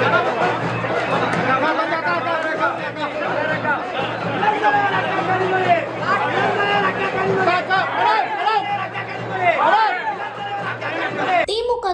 Thank you.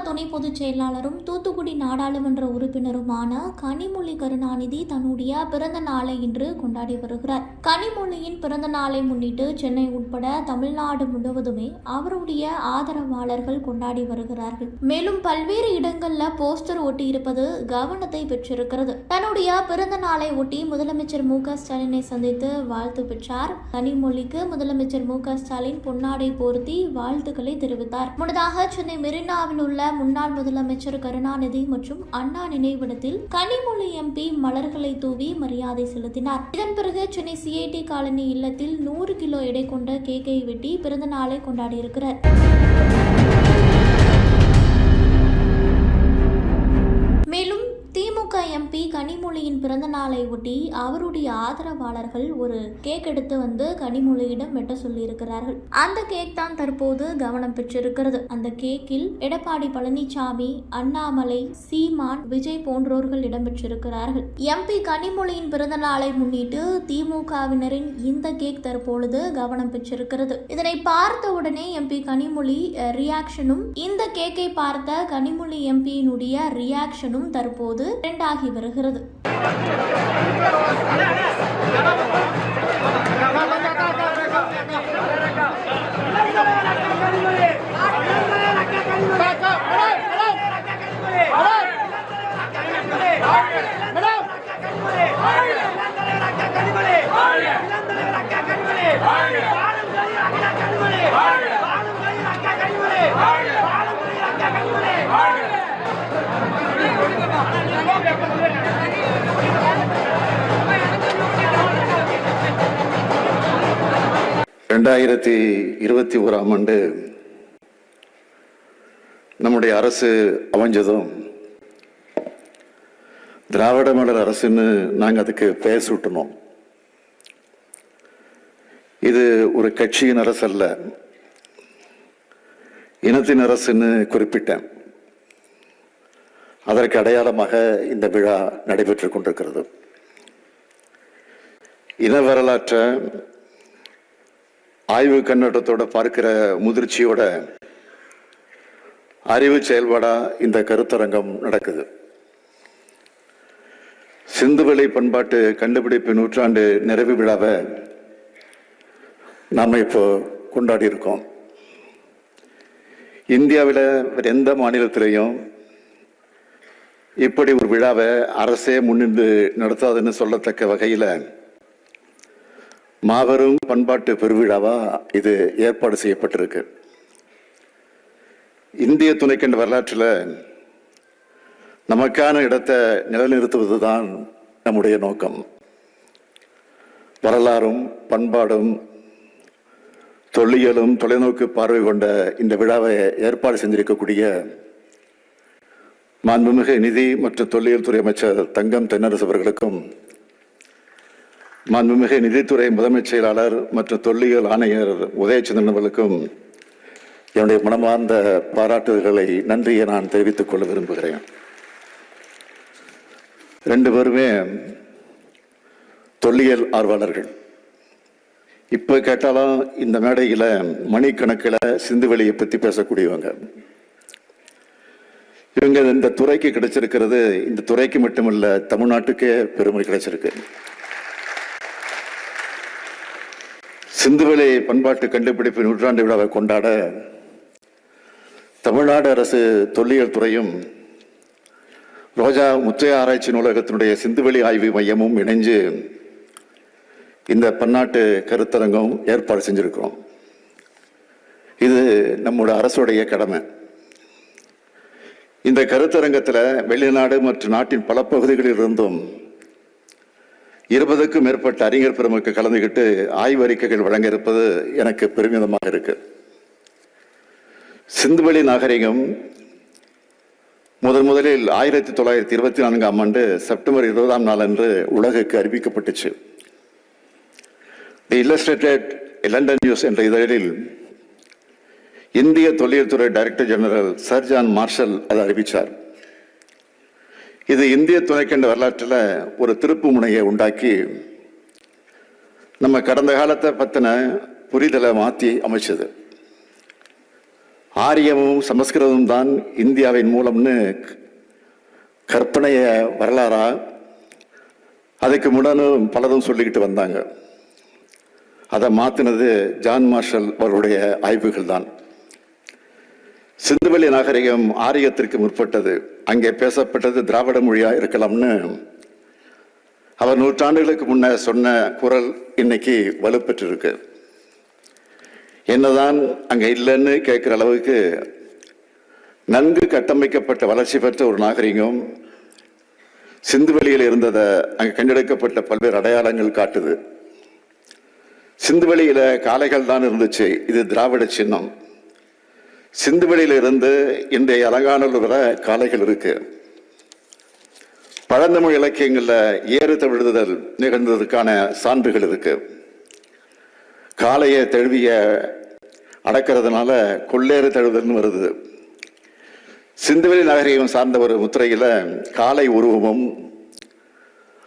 துணை பொதுச் செயலாளரும் தூத்துக்குடி நாடாளுமன்ற உறுப்பினருமான கனிமொழி கருணாநிதி தன்னுடைய பிறந்த நாளை இன்று கொண்டாடி வருகிறார். கனிமொழியின் பிறந்த நாளை முன்னிட்டு சென்னை உட்பட தமிழ்நாடு முழுவதுமே அவருடைய ஆதரவாளர்கள் கொண்டாடி வருகிறார்கள். மேலும் பல்வேறு இடங்கள்ல போஸ்டர் ஒட்டி இருப்பது கவனத்தை பெற்றிருக்கிறது. தன்னுடைய பிறந்த நாளை ஒட்டி முதலமைச்சர் மு க ஸ்டாலினை சந்தித்து வாழ்த்து பெற்றார். கனிமொழிக்கு முதலமைச்சர் மு க ஸ்டாலின் பொன்னாடை போர்த்தி வாழ்த்துக்களை தெரிவித்தார். முன்னதாக சென்னை மெரினாவில் உள்ள முன்னாள் முதலமைச்சர் கருணாநிதி மற்றும் அண்ணா நினைவிடத்தில் கனிமொழி எம்பி மலர்களை தூவி மரியாதை செலுத்தினார். இதன் பிறகு சென்னை சிஐடி காலனி இல்லத்தில் நூறு கிலோ எடை கொண்ட கேக்கை வெட்டி பிறந்த நாளை கொண்டாடியிருக்கிறார். பிறந்த நாளை ஒட்டி அவருடைய ஆதரவாளர்கள் ஒரு கேக் எடுத்து வந்து கனிமொழியிடம் வெட்ட சொல்லியிருக்கிறார்கள். அந்த கேக் தான் தற்போது கவனம் பெற்றிருக்கிறது. அந்த கேக்கில் எடப்பாடி பழனிசாமி அண்ணாமலை சீமான் விஜய் போன்றோர்கள் இடம்பெற்றிருக்கிறார்கள் எம்பி கனிமொழியின் பிறந்த நாளை முன்னிட்டு திமுகவினரின் இந்த கேக் தற்பொழுது கவனம் பெற்றிருக்கிறது. இதனை பார்த்த உடனே எம்பி கனிமொழி ரியாக்ஷனும் இந்த கேக்கை பார்த்த கனிமொழி எம்பியினுடைய ரியாக்ஷனும் தற்போது ட்ரெண்ட் ஆகி வருகிறது. Hallelujah. ரெண்டாயிரத்தி இருபத்தி ஓராம் ஆண்டு நம்முடைய அரசு அமைஞ்சதும் திராவிட மாடல் அரசுன்னு நாங்கள் அதுக்கு பெயர் சூட்டினோம். இது ஒரு கட்சியின் அரசு அல்ல இனத்தின் அரசுன்னு குறிப்பிட்டேன். அதற்கு அடையாளமாக இந்த விழா நடைபெற்றுக் கொண்டிருக்கிறது. இன வரலாற்றை ஆய்வு கண்ணோட்டத்தோட பார்க்கிற முதிர்ச்சியோட அறிவு செயல்பாடா இந்த கருத்தரங்கம் நடக்குது. சிந்துவெளி பண்பாட்டு கண்டுபிடிப்பு நூற்றாண்டு நிறைவு விழாவை நாம இப்போ கொண்டாடி இருக்கோம். இந்தியாவில் எந்த மாநிலத்திலையும் இப்படி ஒரு விழாவை அரசே முன்னின்று நடத்தாதுன்னு சொல்லத்தக்க வகையில் மாபெரும் பண்பாட்டு பெருவிழாவா இது ஏற்பாடு செய்யப்பட்டிருக்கு. இந்திய துணைக்கண்ட வரலாற்றில் நமக்கான இடத்தை நிலைநிறுத்துவது தான் நம்முடைய நோக்கம். வரலாறும் பண்பாடும் தொல்லியலும் தொலைநோக்கு பார்வை கொண்ட இந்த விழாவை ஏற்பாடு செஞ்சிருக்கக்கூடிய மாண்புமிகு நிதி மற்றும் தொல்லியல் துறை அமைச்சர் தங்கம் தென்னரசு அவர்களுக்கும் மாண்புமிகு நிதித்துறை முதன்மைச் செயலாளர் மற்றும் தொல்லியல் ஆணையர் உதயச்சந்திரன் அவர்களுக்கும் என்னுடைய மனமார்ந்த பாராட்டுதல்களை நன்றியை நான் தெரிவித்துக் கொள்ள விரும்புகிறேன். ரெண்டு பேருமே தொல்லியல் ஆர்வலர்கள். இப்போ கேட்டாலும் இந்த மேடையில் மணிக்கணக்கில் சிந்துவெளியை பற்றி பேசக்கூடியவங்க. இவங்க இந்த துறைக்கு கிடைச்சிருக்கிறது இந்த துறைக்கு மட்டுமல்ல தமிழ்நாட்டுக்கே பெருமை கிடைச்சிருக்கு. சிந்துவெளி பண்பாட்டு கண்டுபிடிப்பு நூற்றாண்டு விழாவை கொண்டாட தமிழ்நாடு அரசு தொல்லியல் துறையும் ரோஜா முத்தைய ஆராய்ச்சி நூலகத்தினுடைய சிந்துவெளி ஆய்வு மையமும் இணைஞ்சு இந்த பன்னாட்டு கருத்தரங்கம் ஏற்பாடு செஞ்சுருக்கிறோம். இது நம்முடைய அரசுடைய கடமை. இந்த கருத்தரங்கத்தில் வெளிநாடு மற்றும் நாட்டின் பல பகுதிகளில் இருந்தும் இருபதுக்கும் மேற்பட்ட அறிஞர் பெருமக்கு கலந்துகிட்டு ஆய்வறிக்கைகள் வழங்க இருப்பது எனக்கு பெருமிதமாக இருக்கு. சிந்துவெளி நாகரிகம் முதன் முதலில் ஆயிரத்தி தொள்ளாயிரத்தி இருபத்தி நான்காம் ஆண்டு செப்டம்பர் இருபதாம் நாள் அன்று உலகுக்கு அறிவிக்கப்பட்டுச்சு. தி இல்லஸ்ட்ரேட்டட் லண்டன் நியூஸ் என்ற இதழில் இந்திய தொழில்துறை director general sir John Marshall அதை அறிவித்தார் இது இந்திய துணைக்கண்ட வரலாற்றில் ஒரு திருப்பு முனையை உண்டாக்கி நம்ம கடந்த காலத்தை பற்றின புரிதலை மாற்றி அமைச்சது. ஆரியமும் சமஸ்கிருதமும் தான் இந்தியாவின் மூலம்னு கற்பனைய வரலாறா அதுக்கு முடனும் பலரும் சொல்லிக்கிட்டு வந்தாங்க. அதை மாற்றினது ஜான் மார்ஷல் அவருடைய ஆய்வுகள் தான். சிந்துவெளி நாகரிகம் ஆரியத்திற்கு முற்பட்டது. அங்கே பேசப்பட்டது திராவிட மொழியா இருக்கலாம்னு. அவர் நூற்றாண்டுகளுக்கு முன்ன சொன்ன குரல் இன்னைக்கு வலுப்பெற்றிருக்கு. என்னதான் அங்கே இல்லைன்னு கேட்குற அளவுக்கு நன்கு கட்டமைக்கப்பட்ட வளர்ச்சி பெற்ற ஒரு நாகரிகம் சிந்து வெளியில் இருந்ததை அங்கே கண்டெடுக்கப்பட்ட பல்வேறு அடையாளங்கள் காட்டுது. சிந்துவெளியில காளைகள் தான் இருந்துச்சு. இது திராவிட சின்னம். சிந்துவெளியில இருந்து இன்றைய அலங்காநல்லூர் வர காளைகள் இருக்கு. பழந்தமிழ் இலக்கியங்களில் ஏறு தவிழுதல் நிகழ்ந்ததற்கான சான்றுகள் இருக்கு. காளையை தழுவிய அடக்கிறதுனால கொள்ளேறு தழுவுதல்னு வருது. சிந்துவெளி நாகரிகம் சார்ந்த ஒரு முத்திரையில் காளை உருவமும்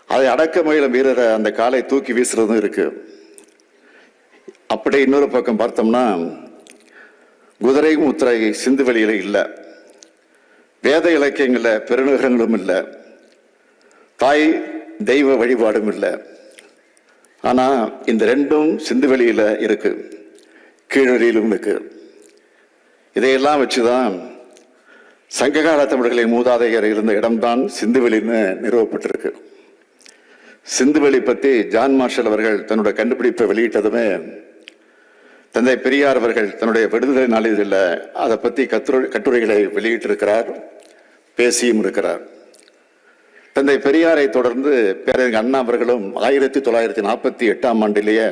அதை அடக்க முயலும் வீரரை அந்த காலை தூக்கி வீசுறதும் இருக்கு. அப்படியே இன்னொரு பக்கம் பார்த்தோம்னா குதிரை முத்திரை சிந்துவெளியில இல்லை. வேத இலக்கியங்களில் பெருநகரங்களும் இல்லை. தாய் தெய்வ வழிபாடும் இல்லை. ஆனால் இந்த ரெண்டும் சிந்துவெளியில இருக்கு. கீழடியிலும் இருக்கு. இதையெல்லாம் வச்சுதான் சங்ககால தமிழர்களின் மூதாதையர் இருந்த இடம்தான் சிந்துவெளின்னு நிறுவப்பட்டிருக்கு. சிந்துவெளி பற்றி ஜான் மார்ஷல் அவர்கள் தன்னோட கண்டுபிடிப்பை வெளியிட்டதுமே தந்தை பெரியார் அவர்கள் தன்னுடைய விடுதலை நாளிதழில் அதை பற்றி கத்து கட்டுரைகளை வெளியிட்டிருக்கிறார் பேசியும் இருக்கிறார். தந்தை பெரியாரை தொடர்ந்து பேரறிஞர் அண்ணா அவர்களும் ஆயிரத்தி தொள்ளாயிரத்தி நாற்பத்தி எட்டாம் ஆண்டிலேயே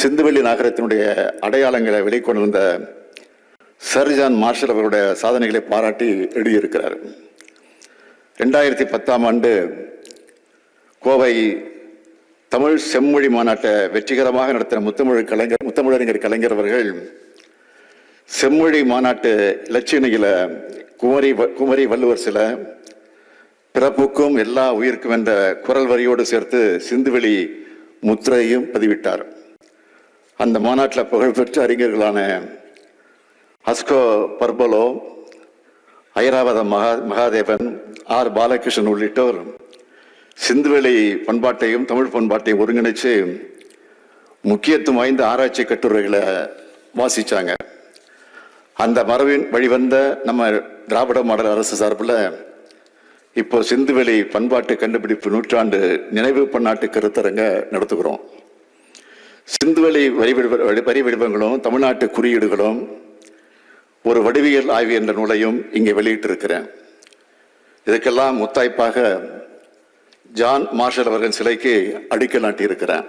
சிந்துவெளி நகரத்தினுடைய அடையாளங்களை வெளிக்கொண்டு வந்த சர்ஜான் மார்ஷல் அவருடைய சாதனைகளை பாராட்டி எழுதியிருக்கிறார். ரெண்டாயிரத்தி பத்தாம் ஆண்டு கோவை தமிழ் செம்மொழி மாநாட்டை வெற்றிகரமாக நடத்தின முத்தமிழ் கலைஞர் முத்தமிழறிஞர் கலைஞர் அவர்கள் செம்மொழி மாநாட்டு இலச்சினையில குமரி வ- குமரி வள்ளுவர் சில பிறப்புக்கும் எல்லா உயிருக்கும் என்ற குரல் வரியோடு சேர்த்து சிந்துவெளி முத்திரையும் பதிவிட்டார். அந்த மாநாட்டில் புகழ்பெற்ற அறிஞர்களான அஸ்கோ பர்பலோ ஐராவத மகா மகாதேவன் ஆர் பாலகிருஷ்ணன் உள்ளிட்டோர் சிந்துவெளி பண்பாட்டையும் தமிழ் பண்பாட்டையும் ஒருங்கிணைச்சு முக்கியத்துவம் வாய்ந்த ஆராய்ச்சி கட்டுரைகளை வாசிச்சாங்க. அந்த மரபின் வழிவந்த நம்ம திராவிட மாடல் அரசு சார்பில் இப்போ சிந்துவெளி பண்பாட்டு கண்டுபிடிப்பு நூற்றாண்டு நினைவு பன்னாட்டு கருத்தரங்க நடத்துகிறோம். சிந்துவெளி வரி வரி வடிவங்களும் தமிழ்நாட்டு குறியீடுகளும் ஒரு வடிவியல் ஆய்வு என்ற நூலையும் இங்கே வெளியிட்டிருக்கிறேன். இதுக்கெல்லாம் முத்தாய்ப்பாக ஜான் மார்ஷல் அவர்கள் சிலைக்கு அடிக்கல் நாட்டியிருக்கிறேன்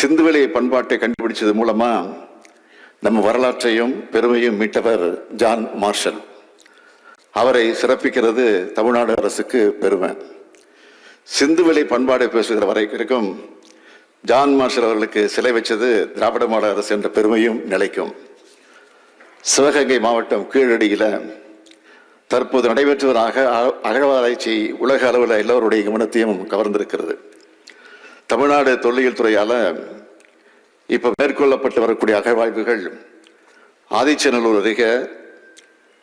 சிந்துவெளி பண்பாட்டை கண்டுபிடிச்சது மூலமா நம்ம வரலாற்றையும் பெருமையும் மீட்டவர் ஜான் மார்ஷல். அவரை சிறப்பிக்கிறது தமிழ்நாடு அரசுக்கு பெருமை. சிந்துவெளி பண்பாடு பேசுகிற வரைக்கும் ஜான் மார்ஷல் அவர்களுக்கு சிலை வச்சது திராவிட மாடல் அரசு என்ற பெருமையும் நிலைக்கும். சிவகங்கை மாவட்டம் கீழடியில் தற்போது நடைபெற்றவராக அகழ்வாராய்ச்சி உலக அளவில் எல்லோருடைய கவனத்தையும் கவர்ந்திருக்கிறது. தமிழ்நாடு தொல்லியல் துறையால் இப்போ மேற்கொள்ளப்பட்டு வரக்கூடிய அகழ்வாய்வுகள் ஆதிச்சநல்லூர் அருகே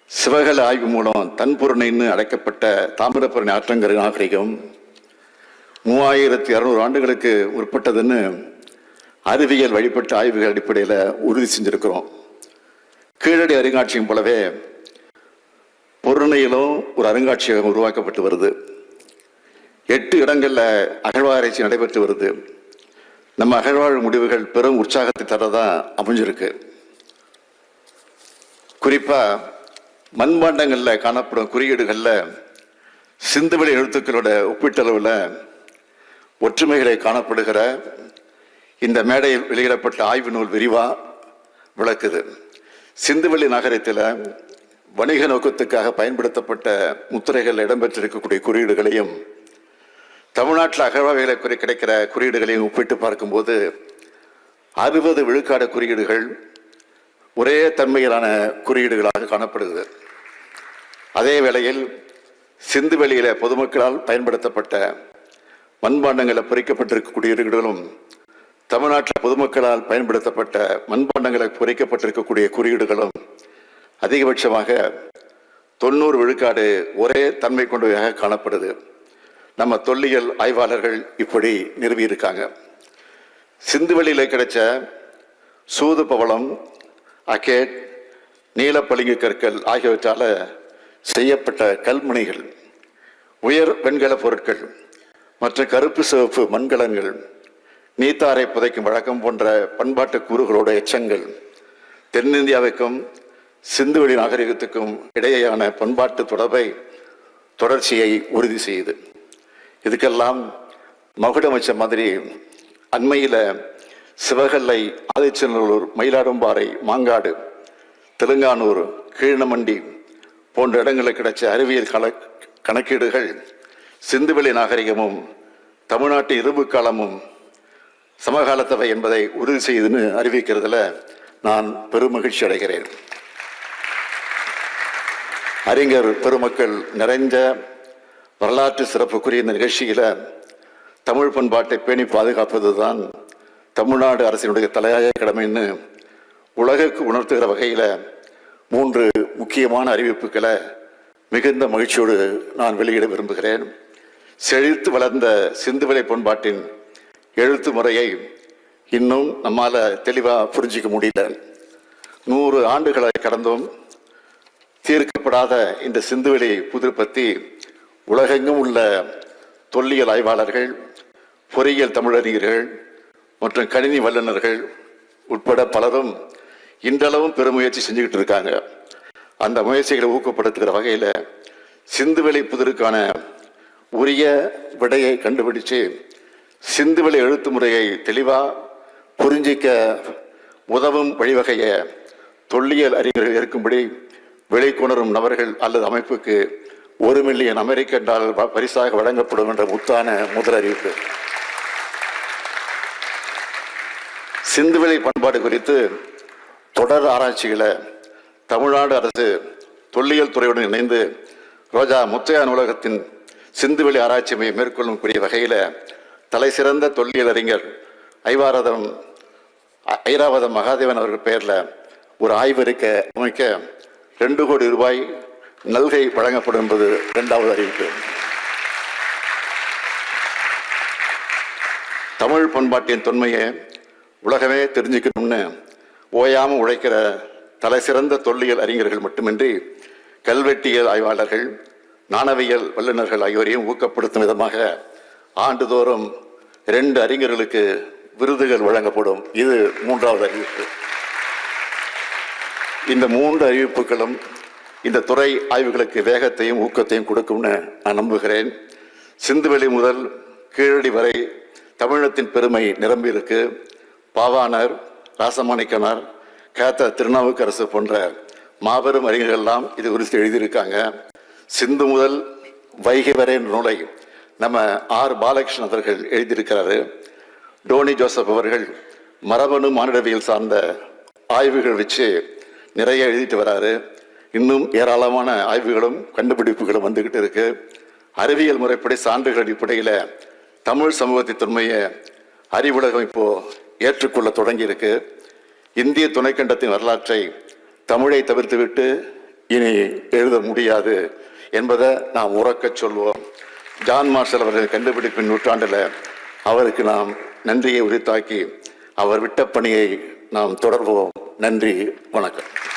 சிவகல ஆய்வு மூலம் தன்பொருணைன்னு அழைக்கப்பட்ட தாமிரபரணி ஆற்றங்கரை நாகரிகம் மூவாயிரத்தி இரநூறு ஆண்டுகளுக்கு உட்பட்டதுன்னு அறிவியல் வழிபட்ட ஆய்வுகள் அடிப்படையில் உறுதி செஞ்சுருக்கிறோம். கீழடி அருங்காட்சியகம் போலவே பொருணையிலும் ஒரு அருங்காட்சியகம் உருவாக்கப்பட்டு வருது. எட்டு இடங்களில் அகழ்வாராய்ச்சி நடைபெற்று வருது. நம்ம அகழ்வாழ் முடிவுகள் பெரும் உற்சாகத்தை தரதான் அமைஞ்சிருக்கு. குறிப்பாக மண்பாண்டங்களில் காணப்படும் குறியீடுகளில் சிந்துவெளி எழுத்துக்களோட ஒப்பீட்டளவில் ஒற்றுமைகளை காணப்படுகிற இந்த மேடையில் வெளியிடப்பட்ட ஆய்வு நூல் விரிவாக விளக்குது. சிந்துவெளி நகரத்தில் வணிக நோக்கத்துக்காக பயன்படுத்தப்பட்ட முத்திரைகள் இடம்பெற்றிருக்கக்கூடிய குறியீடுகளையும் தமிழ்நாட்டில் அகழ்வாய்களை குறி கிடைக்கிற குறியீடுகளையும் ஒப்பிட்டு பார்க்கும்போது அறுபது விழுக்காடு குறியீடுகள் ஒரே தன்மையிலான குறியீடுகளாக காணப்படுகிறது அதே வேளையில் சிந்து வெளியில் பொதுமக்களால் பயன்படுத்தப்பட்ட மண்பாண்டங்களை பொறிக்கப்பட்டிருக்க குறியீடுகளும் தமிழ்நாட்டில் பொதுமக்களால் பயன்படுத்தப்பட்ட மண்பாண்டங்களை பொறிக்கப்பட்டிருக்கக்கூடிய குறியீடுகளும் அதிகபட்சமாக தொண்ணூறு விழுக்காடு ஒரே தன்மை கொண்டவையாக காணப்படுது. நம்ம தொல்லியல் ஆய்வாளர்கள் இப்படி நிறுவியிருக்காங்க. சிந்துவெளியில் கிடைச்ச சூது பவளம் அகேட் நீலப்பளிங்கு கற்கள் ஆகியவற்றால் செய்யப்பட்ட கல்முனைகள் உயர் வெண்கல பொருட்கள் மற்ற கருப்பு சிவப்பு மண்கலங்கள் நீத்தாரை புதைக்கும் வழக்கம் போன்ற பண்பாட்டு கூறுகளோட எச்சங்கள் தென்னிந்தியாவுக்கும் சிந்துவெளி நாகரிகத்துக்கும் இடையேயான பண்பாட்டு தொடர்பை தொடர்ச்சியை உறுதி செய்யுது. இதுக்கெல்லாம் மகுடம் வச்ச மாதிரி அண்மையில் சிவகல்லை ஆதிச்சநல்லூர் மயிலாடும்பாறை மாங்காடு தெலுங்கானூர் கீழமண்டி போன்ற இடங்களில் கிடைச்ச அறிவியல் கல கணக்கீடுகள் சிந்துவெளி நாகரிகமும் தமிழ்நாட்டு இரும்பு காலமும் சமகாலத்தவை என்பதை உறுதி செய்துன்னு அறிவிக்கிறதுல நான் பெருமகிழ்ச்சி அடைகிறேன். அறிஞர் பெருமக்கள் நிறைந்த வரலாற்று சிறப்புக்குரிய இந்த நிகழ்ச்சியில தமிழ் பண்பாட்டை பேணி பாதுகாப்பதுதான் தமிழ்நாடு அரசினுடைய தலையாய கடமைன்னு உலகுக்கு உணர்த்துகிற வகையில மூன்று முக்கியமான அறிவிப்புகளை மிகுந்த மகிழ்ச்சியோடு நான் வெளியிட விரும்புகிறேன். செழித்து வளர்ந்த சிந்துவெளி பண்பாட்டின் எழுத்து முறையை இன்னும் நம்மால தெளிவா புரிஞ்சிக்க முடியல. நூறு ஆண்டுகளை கடந்தும் தீர்க்கப்படாத இந்த சிந்துவெளி புதிர் பற்றி உலகெங்கும் உள்ள தொல்லியல் ஆய்வாளர்கள் பொறியியல் தமிழறிஞர்கள் மற்றும் கணினி வல்லுநர்கள் உட்பட பலரும் இன்றளவும் பெருமுயற்சி செஞ்சுக்கிட்டு இருக்காங்க. அந்த முயற்சிகளை ஊக்கப்படுத்துகிற வகையில் சிந்துவெளி புதிருக்கான உரிய விடையை கண்டுபிடிச்சு சிந்துவெளி எழுத்து முறையை தெளிவாக புரிஞ்சிக்க உதவும் வழிவகையை தொல்லியல் அறிஞர்கள் இருக்கும்படி வெளிக்கொணரும் நபர்கள் அல்லது அமைப்புக்கு ஒரு மில்லியன் அமெரிக்க டாலர் ப- பரிசாக வழங்கப்படும் என்ற முத்தான முதல் அறிவிப்பு. சிந்துவெளி பண்பாடு குறித்து தொடர் ஆராய்ச்சிகளை தமிழ்நாடு அரசு தொல்லியல் துறையுடன் இணைந்து ரோஜா முத்தையா நூலகத்தின் சிந்துவெளி ஆராய்ச்சி மையம் மேற்கொள்ளும் கூடிய வகையில் தலை சிறந்த தொல்லியல் அறிஞர் ஐவாரதம் ஐ- ஐராவதம் மகாதேவன் அவர்கள் பெயரில் ஒரு ஆய்வறிக்கை அமைக்க ரெண்டு கோடி ரூபாய் நல்கை வழங்கப்படும் என்பது இரண்டாவது அறிவிப்பு. தமிழ் பண்பாட்டின் தொன்மையை உலகமே தெரிஞ்சுக்கணும்னு ஓயாமல் உழைக்கிற தலை சிறந்த தொல்லியல் அறிஞர்கள் மட்டுமின்றி கல்வெட்டியல் ஆய்வாளர்கள் நாணவியல் வல்லுநர்கள் ஆகியோரையும் ஊக்கப்படுத்தும் விதமாக ஆண்டுதோறும் இரண்டு அறிஞர்களுக்கு விருதுகள் வழங்கப்படும். இது மூன்றாவது அறிவிப்பு. இந்த மூன்று அறிவிப்புகளும் இந்த துறை ஆய்வுகளுக்கு வேகத்தையும் ஊக்கத்தையும் கொடுக்கும்னு நான் நம்புகிறேன். சிந்துவெளி முதல் கீழடி வரை தமிழகத்தின் பெருமை நிரம்பியிருக்கு பாவாணர் ராசமாணிக்கனார் கேத்த திருநாவுக்கரசு போன்ற மாபெரும் அறிஞர்கள்லாம் இது குறித்து எழுதியிருக்காங்க. சிந்து முதல் வைகை வரை நூலை நம்ம ஆர் பாலகிருஷ்ணன் அவர்கள் எழுதியிருக்கிறாரு. டோனி ஜோசப் அவர்கள் மரபணு மானிடவியல் சார்ந்த ஆய்வுகள் வச்சு நிறைய எழுதிட்டு வராரு. இன்னும் ஏராளமான ஆய்வுகளும் கண்டுபிடிப்புகளும் வந்துகிட்டு இருக்கு. அறிவியல் முறைப்படி சான்றுகள் அடிப்படையில் தமிழ் சமூகத்தின் தொன்மையை அறிவுலகம் இப்போ ஏற்றுக்கொள்ள தொடங்கியிருக்கு. இந்திய துணைக்கண்டத்தின் வரலாற்றை தமிழை தவிர்த்துவிட்டு இனி எழுத முடியாது என்பதை நாம் உறக்கச் சொல்வோம். ஜான் மார்ஷல் அவர்கள் கண்டுபிடிப்பின் நூற்றாண்டில் அவருக்கு நாம் நன்றியை உரித்தாக்கி அவர் விட்ட பணியை நாம் தொடர்வோம். நன்றி வணக்கம்.